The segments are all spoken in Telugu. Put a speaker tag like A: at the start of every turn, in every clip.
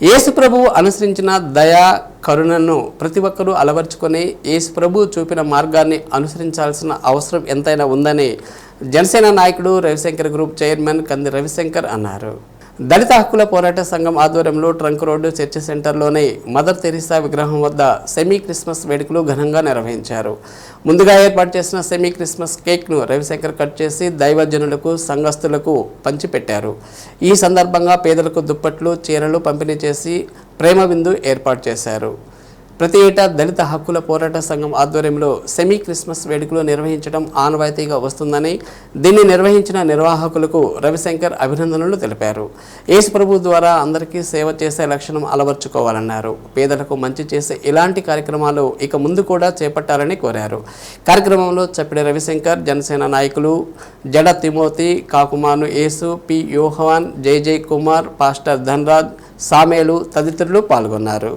A: యేసు ప్రభువు అనుసరించిన దయా కరుణను ప్రతి ఒక్కరూ అలవర్చుకొని యేసు ప్రభు చూపిన మార్గాన్ని అనుసరించాల్సిన అవసరం ఎంతైనా ఉందని జనసేన నాయకుడు రవిశంకర్ గ్రూప్ చైర్మన్ కంది రవిశంకర్ అన్నారు. దళిత హక్కుల పోరాట సంఘం ఆధ్వర్యంలో ట్రంక్ రోడ్డు చర్చి సెంటర్లోని మదర్ తెరీసా విగ్రహం వద్ద సెమీ క్రిస్మస్ వేడుకలు ఘనంగా నిర్వహించారు. ముందుగా ఏర్పాటు చేసిన సెమీ క్రిస్మస్ కేక్ను రవిశంకర్ కట్ చేసి దైవజనులకు సంఘస్థులకు పంచిపెట్టారు. ఈ సందర్భంగా పేదలకు దుప్పట్లు చీరలు పంపిణీ చేసి ప్రేమ విందు ఏర్పాటు చేశారు. ప్రతి ఏటా దళిత హక్కుల పోరాట సంఘం ఆధ్వర్యంలో సెమీ క్రిస్మస్ వేడుకలు నిర్వహించడం ఆనవాయితీగా వస్తుందని దీన్ని నిర్వహించిన నిర్వాహకులకు రవిశంకర్ అభినందనలు తెలిపారు. యేసు ప్రభు ద్వారా అందరికీ సేవ చేసే లక్షణం అలవర్చుకోవాలన్నారు. పేదలకు మంచి చేసే ఇలాంటి కార్యక్రమాలు ఇక ముందు కూడా చేపట్టాలని కోరారు. కార్యక్రమంలో చెప్పిన రవిశంకర్ జనసేన నాయకులు Jada Timothy Kakumanu Yesu P Yohavan Jai Jai Kumar pastor Dhanraj Samelu తదితరులు పాల్గొన్నారు.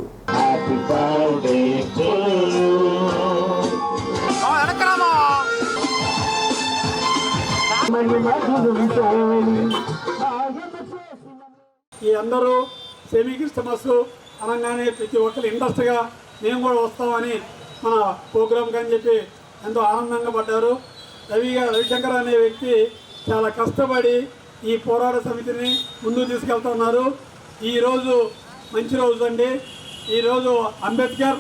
B: ఈ అందరూ సెమీ క్రిస్టమస్ అనగానే ప్రతి ఒక్కరు ఇంట్రెస్ట్గా మేము కూడా వస్తామని మన ప్రోగ్రామ్కి అని చెప్పి ఎంతో ఆనందంగా పడ్డారు. రవి రవిశంకర్ అనే వ్యక్తి చాలా కష్టపడి ఈ పోరాట సమితిని ముందుకు తీసుకెళ్తున్నారు ఈరోజు మంచి రోజు అండి. ఈరోజు అంబేద్కర్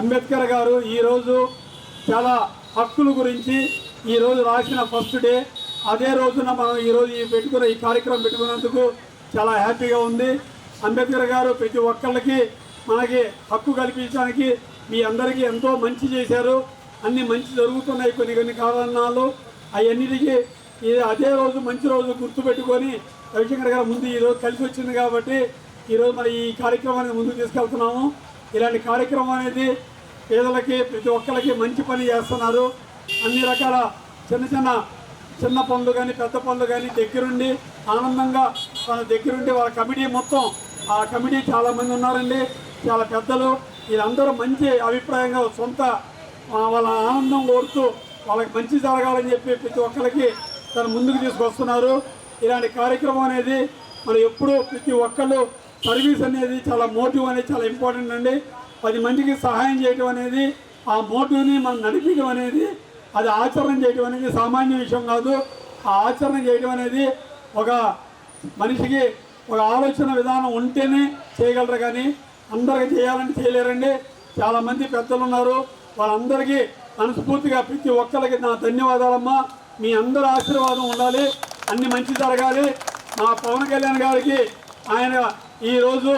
B: అంబేద్కర్ గారు ఈరోజు చాలా హక్కుల గురించి ఈరోజు రాసిన ఫస్ట్ డే. అదే రోజున మనం ఈరోజు ఈ పెట్టుకున్న ఈ కార్యక్రమం పెట్టుకున్నందుకు చాలా హ్యాపీగా ఉంది. అంబేద్కర్ గారు ప్రతి ఒక్కళ్ళకి మనకి హక్కు కల్పించడానికి మీ అందరికీ ఎంతో మంచి చేశారు. అన్ని మంచి జరుగుతున్నాయి కొన్ని కొన్ని కారణాలు. అవన్నిటికీ ఇది అదే రోజు మంచి రోజు గుర్తుపెట్టుకొని రవిశంకర్ గారు ముందు ఈరోజు కలిసి వచ్చింది కాబట్టి ఈరోజు మరి ఈ కార్యక్రమాన్ని ముందుకు తీసుకెళ్తున్నాము. ఇలాంటి కార్యక్రమం అనేది పేదలకి ప్రతి ఒక్కరికి మంచి పని చేస్తున్నారు. అన్ని రకాల చిన్న చిన్న చిన్న పనులు కానీ పెద్ద పనులు కానీ దగ్గరుండి ఆనందంగా వాళ్ళ దగ్గరుండి వాళ్ళ కమిటీ మొత్తం ఆ కమిటీ చాలామంది ఉన్నారండి. చాలా పెద్దలు. వీళ్ళందరూ మంచి అభిప్రాయంగా సొంత వాళ్ళ ఆనందం కోరుతూ వాళ్ళకి మంచి జరగాలని చెప్పి ప్రతి ఒక్కరికి తను ముందుకు తీసుకొస్తున్నారు. ఇలాంటి కార్యక్రమం అనేది మరి ఎప్పుడూ ప్రతి ఒక్కళ్ళు సర్వీస్ అనేది చాలా మోటివ్ అనేది చాలా ఇంపార్టెంట్ అండి. పది మందికి సహాయం చేయడం అనేది ఆ మోటివ్ని మనం నడిపించడం అనేది అది ఆచరణ చేయడం అనేది సామాన్య విషయం కాదు. ఆ ఆచరణ చేయడం అనేది ఒక మనిషికి ఒక ఆలోచన విధానం ఉంటేనే చేయగలరు కానీ అందరికి చేయాలని చేయలేరండి. చాలామంది పెద్దలు ఉన్నారు. వాళ్ళందరికీ మనస్ఫూర్తిగా ప్రతి ఒక్కరికి నా ధన్యవాదాలమ్మా. మీ అందరి ఆశీర్వాదం ఉండాలి. అన్ని మంచి జరగాలి. మా పవన్ కళ్యాణ్ గారికి ఆయన ఈరోజు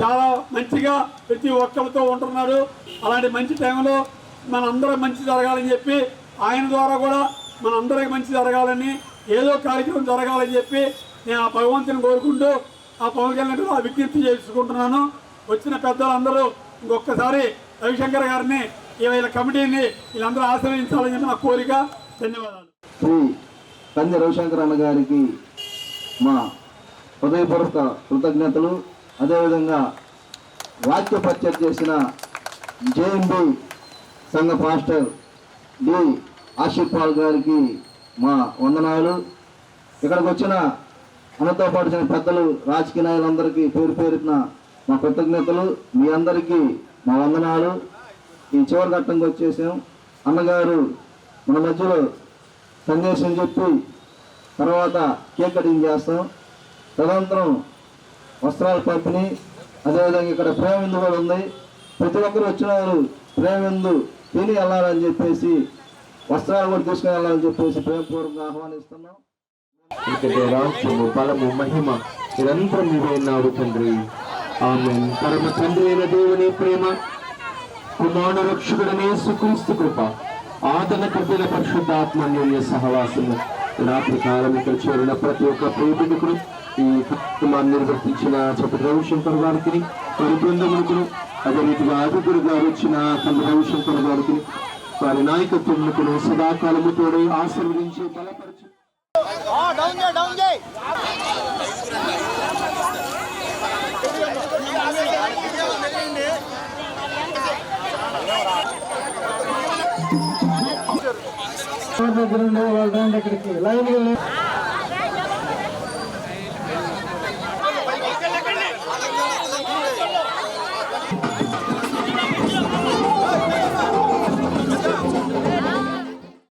B: చాలా మంచిగా ప్రతి ఒక్కరితో ఉంటున్నారు. అలాంటి మంచి టైంలో మనందరం మంచి జరగాలని చెప్పి ఆయన ద్వారా కూడా మనందరికి మంచి జరగాలని ఏదో కార్యక్రమం జరగాలని చెప్పి నేను ఆ భగవంతుని కోరుకుంటూ ఆ పవన్ కళ్యాణ్ ఆ విజ్ఞప్తి చేసుకుంటున్నాను. వచ్చిన పెద్దలందరూ ఇంకొకసారి రవిశంకర్ గారిని ఏవైనా వీళ్ళ కమిటీని వీళ్ళందరూ ఆశ్రయించాలని చెప్పి నా కోరిక. ధన్యవాదాలు.
C: శ్రీ కంది రవిశంకర్ అన్న గారికి మా హృదయపూర్వక కృతజ్ఞతలు. అదేవిధంగా వాక్య పరిచయం చేసిన జేఎంబి సంఘ పాస్టర్ డి ఆషిఫ్ పాల్ గారికి మా వందనాలు. ఇక్కడికి వచ్చిన మనతో పాటు పెద్దలు రాజకీయ నాయకులందరికీ పేరు పేరున మా కృతజ్ఞతలు. మీ అందరికీ మా వందనాలు. ఈ చివరి ఘట్టంకి వచ్చేసాం. అన్నగారు మన మధ్యలో సందేశం చెప్పి తర్వాత కేక్ కటింగ్ చేస్తాం. తదనంతరం వస్త్రాల పంపిణీ అదేవిధంగా ఇక్కడ ప్రేమిందు కూడా ఉంది. ప్రతి ఒక్కరు వచ్చిన వారు ప్రేమిందు తిని వెళ్ళాలని చెప్పేసి వస్త్రాలు కూడా తీసుకుని వెళ్ళాలని చెప్పేసి ప్రేమపూర్వకంగా ఆహ్వానిస్తున్నాం.
D: ఇకటే రాజ్యము బలము మహిమ నిరంతరం నీవైనావు తండ్రి. ఆమె పరమ తండ్రి అయిన దేవుని ప్రేమ కుమార రక్షకుడనే సుక్రీస్తు కృప ఆదరణ కర్తల పరిశుద్ధాత్మన్యోన్య సహవాసము. రాత్రి కాలం ఇక్కడ చేరిన ప్రతి ఒక్క ప్రేమికుడు ఈ కార్యక్రమాన్ని నిర్వర్తించిన చెప్పి రవిశంకర్ గారికి వారి బృందములకు అదే రీతిగా అధికుడిగా వచ్చిన తండ్రి రవిశంకర్ గారికి వారి నాయకత్వములకు సదాకాలము తోడే ఆశీర్వదించి Thank
C: you. ఉండే వాళ్ళు రండి ఇక్కడికి లైన్